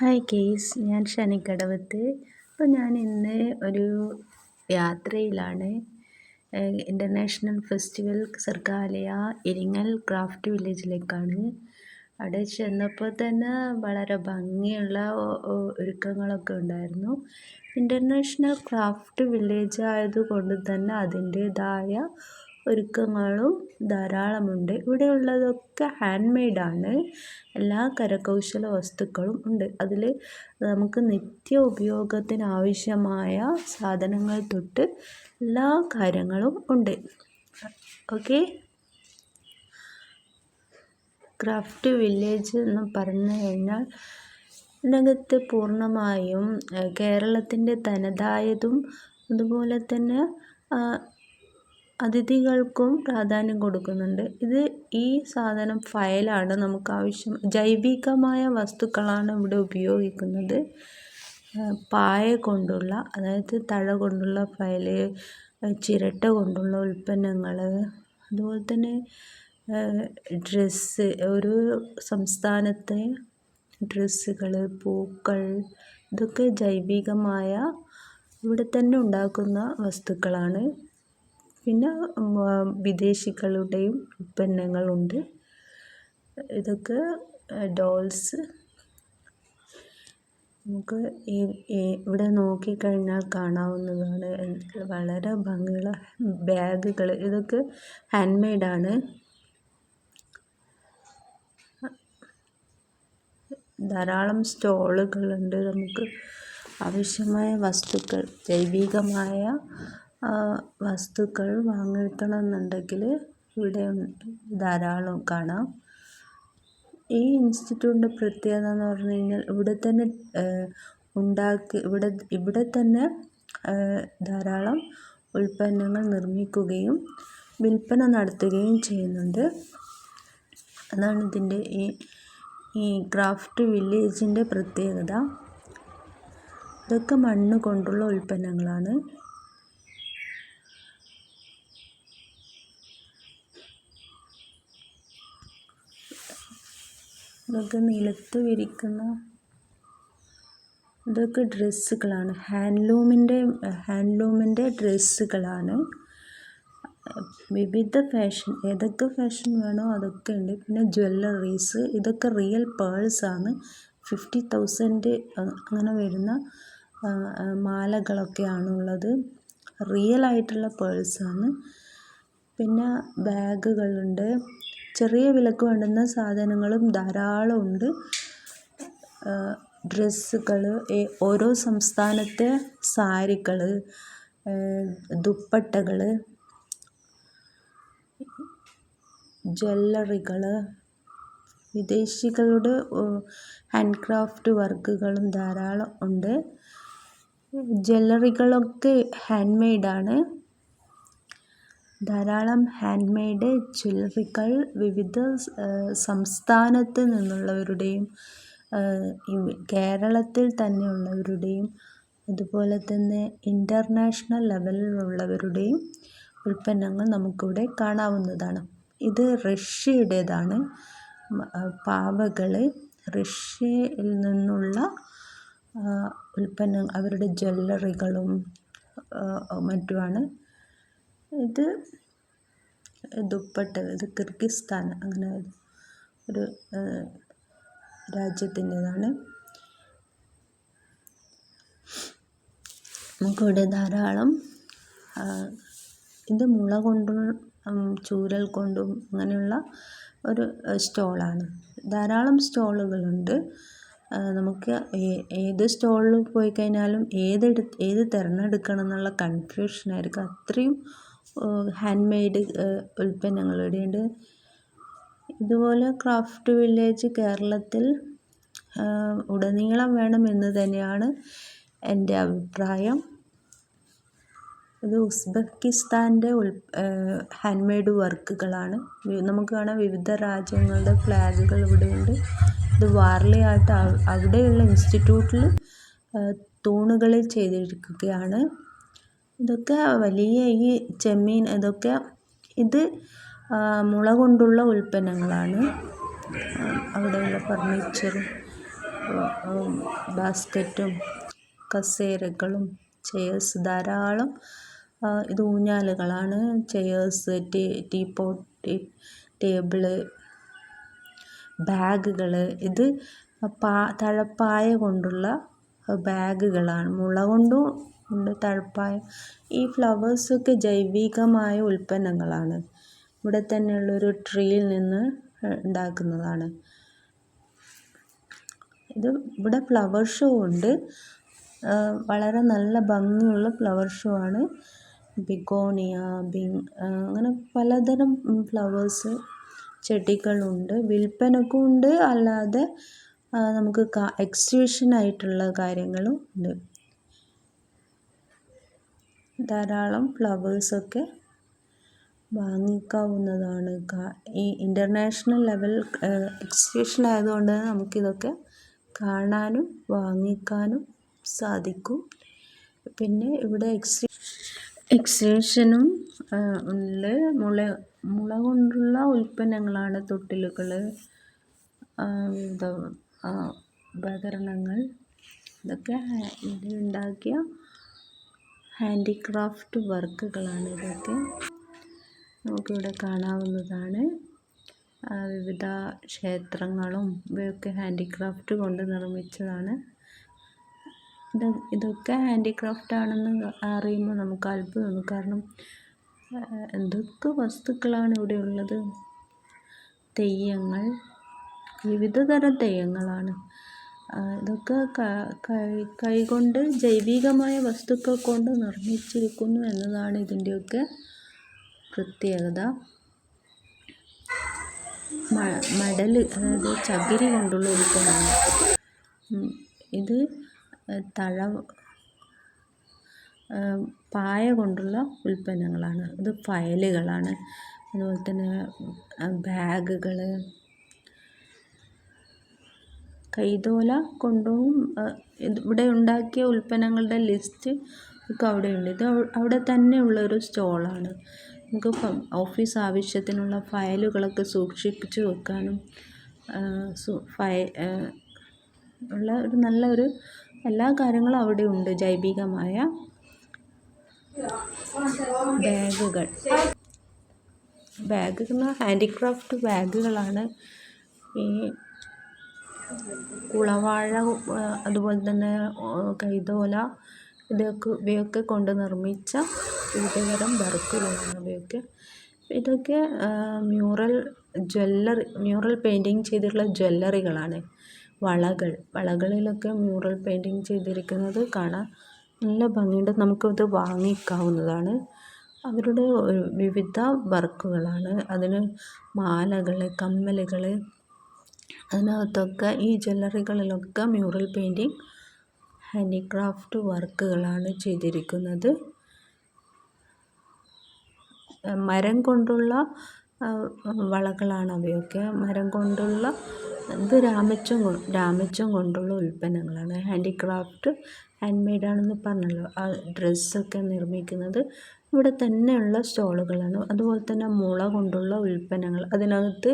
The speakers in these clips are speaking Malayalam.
ഹായ് കേസ് ഞാൻ ഷനിക്കടവത്ത് അപ്പോൾ ഞാൻ ഇന്ന് ഒരു യാത്രയിലാണ്. International festival Sargaalaya Iringal craft വില്ലേജിലേക്കാണ്. അവിടെ ചെന്നപ്പോൾ തന്നെ വളരെ ഭംഗിയുള്ള ഒരുക്കങ്ങളൊക്കെ ഉണ്ടായിരുന്നു. ഇന്റർനാഷണൽ ക്രാഫ്റ്റ് വില്ലേജ് ആയതുകൊണ്ട് തന്നെ അതിന്റേതായ ഒരുക്കങ്ങളും ധാരാളമുണ്ട്. ഇവിടെയുള്ളതൊക്കെ ഹാൻഡ് മെയ്ഡാണ് എല്ലാ കരകൗശല വസ്തുക്കളും ഉണ്ട്. അതിൽ നമുക്ക് നിത്യ ഉപയോഗത്തിന് ആവശ്യമായ സാധനങ്ങൾ തൊട്ട് എല്ലാ കാര്യങ്ങളും ഉണ്ട്. ഓക്കെ? ക്രാഫ്റ്റ് വില്ലേജ് എന്ന് പറഞ്ഞു കഴിഞ്ഞാൽ ഇതിനകത്ത് പൂർണമായും കേരളത്തിന്റെ തനതായതും അതുപോലെ തന്നെ അതിഥികൾക്കും പ്രാധാന്യം കൊടുക്കുന്നുണ്ട്. ഇത് ഈ സാധനം ഫയലാണ് നമുക്ക് ആവശ്യം ജൈവികമായ വസ്തുക്കളാണ് ഇവിടെ ഉപയോഗിക്കുന്നത്. പായ കൊണ്ടുള്ള അതായത് തഴ കൊണ്ടുള്ള ഫയൽ ചിരട്ട കൊണ്ടുള്ള ഉൽപ്പന്നങ്ങൾ അതുപോലെ തന്നെ ഡ്രസ്സ് ഒരു സംസ്ഥാനത്തെ ഡ്രസ്സുകൾ പൂക്കൾ ഇതൊക്കെ ജൈവികമായ ഇവിടെ തന്നെ ഉണ്ടാക്കുന്ന വസ്തുക്കളാണ്. പിന്നെ വിദേശികളുടെയും ഉൽപ്പന്നങ്ങളുണ്ട്. ഇതൊക്കെ ഡോൾസ്. നമുക്ക് ഈ ഇവിടെ നോക്കിക്കഴിഞ്ഞാൽ കാണാവുന്നതാണ്. വളരെ ഭംഗിയുള്ള ബാഗുകൾ ഇതൊക്കെ ഹാൻഡ് മെയ്ഡാണ് ധാരാളം സ്റ്റോളുകളുണ്ട്. നമുക്ക് ആവശ്യമായ വസ്തുക്കൾ ജൈവികമായ വസ്തുക്കൾ വാങ്ങിക്കണമെന്നുണ്ടെങ്കിൽ ഇവിടെ ധാരാളം കാണാം. ഈ ഇൻസ്റ്റിറ്റ്യൂട്ടിന്റെ പ്രത്യേകത എന്ന് പറഞ്ഞു കഴിഞ്ഞാൽ ഇവിടെ തന്നെ ഉണ്ടാക്കി ഇവിടെ ഇവിടെ തന്നെ ധാരാളം ഉൽപ്പന്നങ്ങൾ നിർമ്മിക്കുകയും വിൽപ്പന നടത്തുകയും ചെയ്യുന്നുണ്ട്. അതാണ് ഇതിന്റെ ഈ ഈ ക്രാഫ്റ്റ് വില്ലേജിന്റെ പ്രത്യേകത. ഇതൊക്കെ മണ്ണ് കൊണ്ടുള്ള ഉൽപ്പന്നങ്ങളാണ്. ഇതൊക്കെ നിലത്ത് വിരിക്കുന്ന. ഇതൊക്കെ ഡ്രസ്സുകളാണ്. ഹാൻഡ്ലൂമിന്റെ ഹാൻഡ്ലൂമിന്റെ ഡ്രസ്സുകളാണ്. വിവിധ ഫാഷൻ ഏതൊക്കെ ഫാഷൻ വേണോ അതൊക്കെ ഉണ്ട്. പിന്നെ ജ്വല്ലറീസ് ഇതൊക്കെ റിയൽ പേഴ്സാണ് ഫിഫ്റ്റി തൗസൻഡ് അങ്ങനെ വരുന്ന മാലകളൊക്കെയാണുള്ളത് റിയൽ ആയിട്ടുള്ള പേഴ്സാണ് പിന്നെ ബാഗുകളുണ്ട്. ചെറിയ വിലക്ക് വേണ്ടുന്ന സാധനങ്ങളും ധാരാളം ഉണ്ട്. ഡ്രസ്സുകൾ ഓരോ സംസ്ഥാനത്തെ സാരികൾ ദുപ്പട്ടകൾ ജ്വല്ലറികൾ വിദേശികളുടെ ഹാൻഡ് ക്രാഫ്റ്റ് വർക്കുകളും ധാരാളം ഉണ്ട്. ജ്വല്ലറികളൊക്കെ ഹാൻഡ് മെയ്ഡാണ് ധാരാളം ഹാൻഡ് മെയ്ഡ് ജ്വല്ലറികൾ വിവിധ സംസ്ഥാനത്ത് നിന്നുള്ളവരുടെയും കേരളത്തിൽ തന്നെ ഉള്ളവരുടെയും അതുപോലെ തന്നെ ഇന്റർനാഷണൽ ലെവലിലുള്ളവരുടെയും ഉൽപ്പന്നങ്ങൾ നമുക്കിവിടെ കാണാവുന്നതാണ്. ഇത് റഷ്യയുടേതാണ്. പാവകൾ റഷ്യയിൽ നിന്നുള്ള ഉൽപ്പന്നം അവരുടെ ജ്വല്ലറികളും മറ്റുമാണ്. ഇത് ദുപ്പട്ട ഇത് കിർഗിസ്ഥാൻ അങ്ങനെ ഒരു രാജ്യത്തിന്റെതാണ്. നമുക്കിവിടെ ധാരാളം ഇത് മുള കൊണ്ടും ചൂരൽ കൊണ്ടും അങ്ങനെയുള്ള ഒരു സ്റ്റോളാണ്. ധാരാളം സ്റ്റോളുകളുണ്ട്. നമുക്ക് ഏത് സ്റ്റോളിൽ പോയി കഴിഞ്ഞാലും ഏതെടു ഏത് തിരഞ്ഞെടുക്കണം എന്നുള്ള കൺഫ്യൂഷനായിരിക്കും അത്രയും ഹാൻഡ് മെയ്ഡ് ഉൽപ്പന്നങ്ങൾ ഇവിടെയുണ്ട് ഇതുപോലെ ക്രാഫ്റ്റ് വില്ലേജ് കേരളത്തിൽ ഉടനീളം വേണമെന്ന് തന്നെയാണ് എന്റെ അഭിപ്രായം. ഇത് ഉസ്ബെക്കിസ്ഥാന്റെ ഉൽ ഹാൻഡ് മെയ്ഡ് വർക്കുകളാണ്. നമുക്ക് കാണാം വിവിധ രാജ്യങ്ങളുടെ ഫ്ലാഗുകൾ ഇവിടെയുണ്ട്. ഇത് വാർലി ആർട്ട് അവിടെയുള്ള ഇൻസ്റ്റിറ്റ്യൂട്ടിൽ തൂണുകളിൽ ചെയ്തിരിക്കുകയാണ്. ഇതൊക്കെ വലിയ ഈ ചെമ്മീൻ ഇതൊക്കെ ഇത് മുള കൊണ്ടുള്ള ഉൽപ്പന്നങ്ങളാണ്. അവിടെയുള്ള ഫർണിച്ചറും ബാസ്ക്കറ്റും കസേരകളും ചെയേഴ്സ് ധാരാളം ഇത് ഊഞ്ഞാലുകളാണ്. ചെയേഴ്സ് ടീ ടീപ്പോട്ട് ടേബിൾ ബാഗുകൾ ഇത് പാ തഴപ്പായ കൊണ്ടുള്ള ബാഗുകളാണ്. മുള കൊണ്ടും ഉണ്ട്. തഴപ്പായം. ഈ ഫ്ലവേഴ്സൊക്കെ ജൈവികമായ ഉൽപ്പന്നങ്ങളാണ്. ഇവിടെ തന്നെയുള്ളൊരു ട്രീയിൽ നിന്ന് ഉണ്ടാക്കുന്നതാണ്. ഇത് ഇവിടെ ഫ്ലവർ ഷോ ഉണ്ട്. വളരെ നല്ല ഭംഗിയുള്ള ഫ്ലവർ ഷോ ആണ്. ബിഗോണിയ ബി അങ്ങനെ പലതരം ഫ്ലവേഴ്സ് ചെടികളുണ്ട്. വിൽപ്പനക്കും ഉണ്ട് അല്ലാതെ നമുക്ക് എക്സിബിഷനായിട്ടുള്ള കാര്യങ്ങളും ഉണ്ട്. ധാരാളം ഫ്ലവേഴ്സൊക്കെ വാങ്ങിക്കാവുന്നതാണ്. ഈ ഇന്റർനാഷണൽ ലെവൽ എക്സിബിഷൻ ആയതുകൊണ്ട് നമുക്കിതൊക്കെ കാണാനും വാങ്ങിക്കാനും സാധിക്കും. പിന്നെ ഇവിടെ എക്സി എക്സിബിഷനും ഉണ്ട്. മുള മുള കൊണ്ടുള്ള ഉൽപ്പന്നങ്ങളാണ് തൊട്ടിലുകൾ ഉപകരണങ്ങൾ. ഇതൊക്കെ ഇതിലുണ്ടാക്കിയ ഹാൻഡിക്രാഫ്റ്റ് വർക്കുകളാണ് ഇതൊക്കെ. നമുക്കിവിടെ കാണാവുന്നതാണ്. വിവിധ ക്ഷേത്രങ്ങളും ഇവയൊക്കെ ഹാൻഡിക്രാഫ്റ്റ് കൊണ്ട് നിർമ്മിച്ചതാണ്. ഇത് ഇതൊക്കെ ഹാൻഡിക്രാഫ്റ്റ് ആണെന്ന് അറിയുമ്പോൾ നമുക്ക് അത്ഭുതം കാരണം എന്തൊക്കെ വസ്തുക്കളാണ് ഇവിടെ ഉള്ളത്? തെയ്യങ്ങൾ വിവിധ തരം തെയ്യങ്ങളാണ്. ഇതൊക്കെ കൈകൊണ്ട് ജൈവികമായ വസ്തുക്കൾ കൊണ്ട് നിർമ്മിച്ചിരിക്കുന്നു എന്നതാണ് ഇതിന്റെയൊക്കെ പ്രത്യേകത. മടൽ അതായത് ചകിരി കൊണ്ടുള്ള ഒരു ഉൽപ്പന്നമാണ് ഇത് തഴ പായ കൊണ്ടുള്ള ഉൽപ്പന്നങ്ങളാണ്. ഇത് ഫയലുകളാണ്. അതുപോലെ തന്നെ ബാഗുകൾ കൈതോല കൊണ്ടും ഇവിടെ ഉണ്ടാക്കിയ ഉൽപ്പന്നങ്ങളുടെ ലിസ്റ്റ് ഒക്കെ അവിടെയുണ്ട്. ഇത് അവിടെ തന്നെ ഉള്ളൊരു സ്റ്റോളാണ്. നമുക്ക് ഓഫീസ് ആവശ്യത്തിനുള്ള ഫയലുകളൊക്കെ സൂക്ഷിപ്പിച്ച് വെക്കാനും ഫയ ഉള്ള ഒരു നല്ലൊരു എല്ലാ കാര്യങ്ങളും അവിടെ ഉണ്ട് ജൈവികമായ ബാഗുകൾ. ബാഗ് ഹാൻഡിക്രാഫ്റ്റ് ബാഗുകളാണ് ഈ കുളവാഴ അതുപോലെ തന്നെ കൈതോല ഇതൊക്കെ ഇവയൊക്കെ കൊണ്ട് നിർമ്മിച്ച വിവിധതരം വർക്കുകളാണ് ഇവയൊക്കെ. ഇതൊക്കെ മ്യൂറൽ ജ്വല്ലറി മ്യൂറൽ പെയിന്റിങ് ചെയ്തിട്ടുള്ള ജ്വല്ലറികളാണ്. വളകൾ വളകളിലൊക്കെ മ്യൂറൽ പെയിന്റിങ് ചെയ്തിരിക്കുന്നത് കാണാൻ നല്ല ഭംഗിയുണ്ട്. നമുക്കത് വാങ്ങിക്കാവുന്നതാണ്. അവരുടെ വിവിധ വർക്കുകളാണ്. അതിന് മാലകൾ കമ്മലുകൾ അതിനകത്തൊക്കെ ഈ ജ്വല്ലറികളിലൊക്കെ മ്യൂറൽ പെയിന്റിങ് ഹാൻഡിക്രാഫ്റ്റ് വർക്കുകളാണ് ചെയ്തിരിക്കുന്നത്. മരം കൊണ്ടുള്ള വളകളാണ് അവയൊക്കെ. മരം കൊണ്ടുള്ള ഇത് രാമച്ചം രാമച്ചം കൊണ്ടുള്ള ഉൽപ്പന്നങ്ങളാണ്. ഹാൻഡിക്രാഫ്റ്റ് ഹാൻഡ് മെയ്ഡാണെന്ന് പറഞ്ഞല്ലോ. ആ ഡ്രസ്സൊക്കെ നിർമ്മിക്കുന്നത് ഇവിടെ തന്നെയുള്ള സ്റ്റോളുകളാണ്. അതുപോലെ തന്നെ മുള കൊണ്ടുള്ള ഉൽപ്പന്നങ്ങൾ. അതിനകത്ത്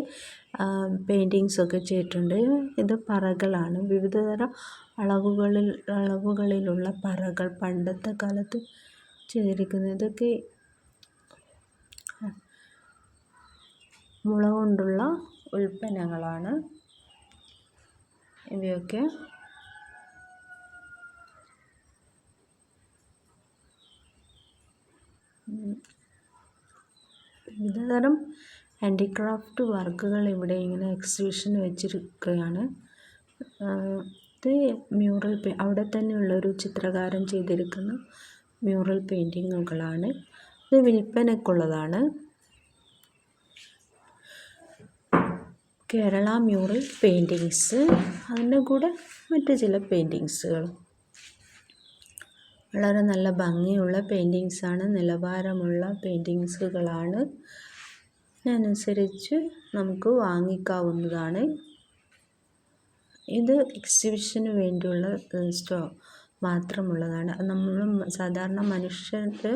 പെയിന്റിങ്സൊക്കെ ചെയ്തിട്ടുണ്ട്. ഇത് പറകളാണ്. വിവിധതരം അളവുകളിൽ അളവുകളിലുള്ള പറകൾ പണ്ടത്തെ കാലത്ത് ചെയ്തിരിക്കുന്നത് ഇതൊക്കെ മുള കൊണ്ടുള്ള ഉൽപ്പന്നങ്ങളാണ്. ഇവയൊക്കെ വിവിധതരം ഹാൻഡിക്രാഫ്റ്റ് വർക്കുകൾ ഇവിടെ ഇങ്ങനെ എക്സിബിഷൻ വെച്ചിരിക്കുകയാണ്. ഇത് മ്യൂറൽ അവിടെ തന്നെയുള്ളൊരു ചിത്രകാരൻ ചെയ്തിരിക്കുന്ന മ്യൂറൽ പെയിന്റിങ്ങുകളാണ് ഇത് വിൽപ്പനക്കുള്ളതാണ് കേരള മ്യൂറൽ പെയിന്റിങ്സ് അതിന്റെ കൂടെ മറ്റു ചില പെയിന്റിങ്സുകളും വളരെ നല്ല ഭംഗിയുള്ള പെയിന്റിങ്സാണ് നിലവാരമുള്ള പെയിന്റിങ്സുകളാണ് അതിനനുസരിച്ച് നമുക്ക് വാങ്ങിക്കാവുന്നതാണ്. ഇത് എക്സിബിഷന് വേണ്ടിയുള്ള സ്റ്റോ മാത്രമുള്ളതാണ്. നമ്മൾ സാധാരണ മനുഷ്യർക്ക്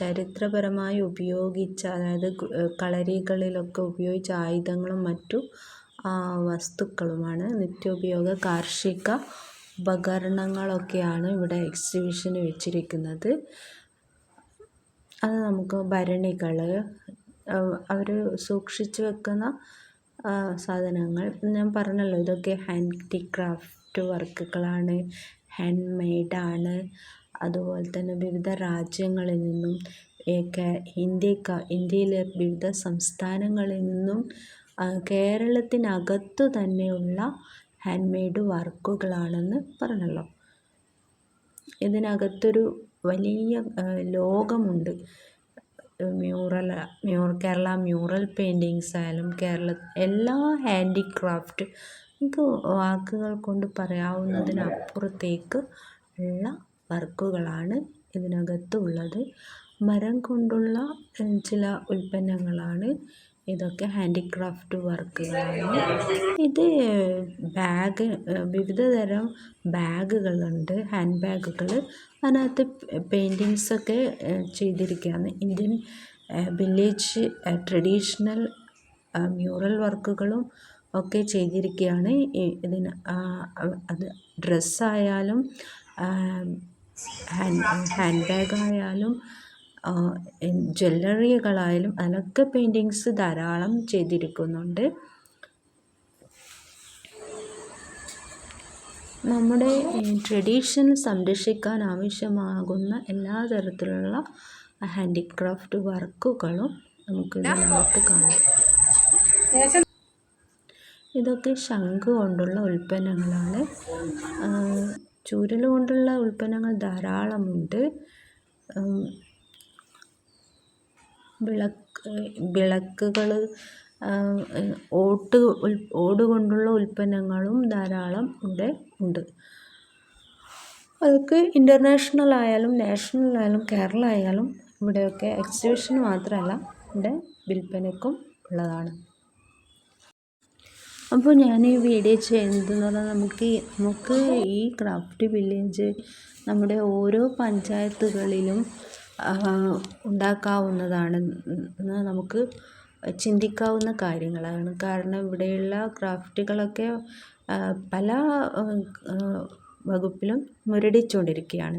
ചരിത്രപരമായി ഉപയോഗിച്ച അതായത് കളരികളിലൊക്കെ ഉപയോഗിച്ച ആയുധങ്ങളും മറ്റു വസ്തുക്കളുമാണ്. നിത്യോപയോഗ കാർഷിക ഉപകരണങ്ങളൊക്കെയാണ് ഇവിടെ എക്സിബിഷന് വെച്ചിരിക്കുന്നത്. അത് നമുക്ക് ഭരണികൾ അവർ സൂക്ഷിച്ചു വെക്കുന്ന സാധനങ്ങൾ. ഞാൻ പറഞ്ഞല്ലോ ഇതൊക്കെ ഹാൻഡിക്രാഫ്റ്റ് വർക്കുകളാണ്. ഹാൻഡ് മെയ്ഡാണ് അതുപോലെ തന്നെ വിവിധ രാജ്യങ്ങളിൽ നിന്നും ഒക്കെ ഇന്ത്യക്ക ഇന്ത്യയിലെ വിവിധ സംസ്ഥാനങ്ങളിൽ നിന്നും കേരളത്തിനകത്തു തന്നെയുള്ള ഹാൻഡ് മെയ്ഡ് വർക്കുകളാണെന്ന് പറഞ്ഞല്ലോ. ഇതിനകത്തൊരു വലിയ ലോകമുണ്ട്. മ്യൂറൽ മ്യൂർ കേരള മ്യൂറൽ പെയിന്റിങ്സ് ആയാലും കേരള എല്ലാ ഹാൻഡിക്രാഫ്റ്റ് നമുക്ക് വാക്കുകൾ കൊണ്ട് പറയാവുന്നതിനപ്പുറത്തേക്ക് ഉള്ള വർക്കുകളാണ് ഇതിനകത്തുള്ളത്. മരം കൊണ്ടുള്ള ചില ഉൽപ്പന്നങ്ങളാണ് ഇതൊക്കെ ഹാൻഡിക്രാഫ്റ്റ് വർക്കുകളാണ്. ഇത് ബാഗ് വിവിധ തരം ബാഗുകളുണ്ട് ഹാൻഡ് ബാഗുകൾ അതിനകത്ത് പെയിന്റിങ്സൊക്കെ ചെയ്തിരിക്കുകയാണ്. ഇന്ത്യൻ വില്ലേജ് ട്രഡീഷണൽ മ്യൂറൽ വർക്കുകളും ഒക്കെ ചെയ്തിരിക്കുകയാണ്. ഇതിന് അത് ഡ്രസ്സായാലും ഹാൻഡ് ഹാൻഡ് ബാഗായാലും ജ്വല്ലറികളായാലും അതിലൊക്കെ പെയിന്റിങ്സ് ധാരാളം ചെയ്തിരിക്കുന്നുണ്ട്. നമ്മുടെ ട്രഡീഷൻ സംരക്ഷിക്കാൻ ആവശ്യമാകുന്ന എല്ലാ തരത്തിലുള്ള ഹാൻഡിക്രാഫ്റ്റ് വർക്കുകളും നമുക്ക് ഇതിനകത്ത് കാണാം. ഇതൊക്കെ ശംഖ് കൊണ്ടുള്ള ഉൽപ്പന്നങ്ങളാണ്. ചൂരൽ കൊണ്ടുള്ള ഉൽപ്പന്നങ്ങൾ ധാരാളമുണ്ട്. വിളക്ക് വിളക്കുകൾ ഓട്ട് ഓട് കൊണ്ടുള്ള ഉൽപ്പന്നങ്ങളും ധാരാളം ഇവിടെ ഉണ്ട്. അതൊക്കെ ഇന്റർനാഷണൽ ആയാലും നാഷണൽ ആയാലും കേരള ആയാലും ഇവിടെയൊക്കെ എക്സിബിഷൻ മാത്രമല്ല ഇവിടെ വിൽപ്പനയ്ക്കും ഉള്ളതാണ്. അപ്പോൾ ഞാൻ ഈ വീഡിയോ ചെയ്യുന്നതെന്ന് പറഞ്ഞാൽ നമുക്ക് നമുക്ക് ഈ ക്രാഫ്റ്റ് വില്ലേജ് നമ്മുടെ ഓരോ പഞ്ചായത്തുകളിലും ഉണ്ടാക്കാവുന്നതാണ്. നമുക്ക് ചിന്തിക്കാവുന്ന കാര്യങ്ങളാണ്. കാരണം ഇവിടെയുള്ള ക്രാഫ്റ്റുകളൊക്കെ പല വകുപ്പിലും മുരടിച്ചുകൊണ്ടിരിക്കുകയാണ്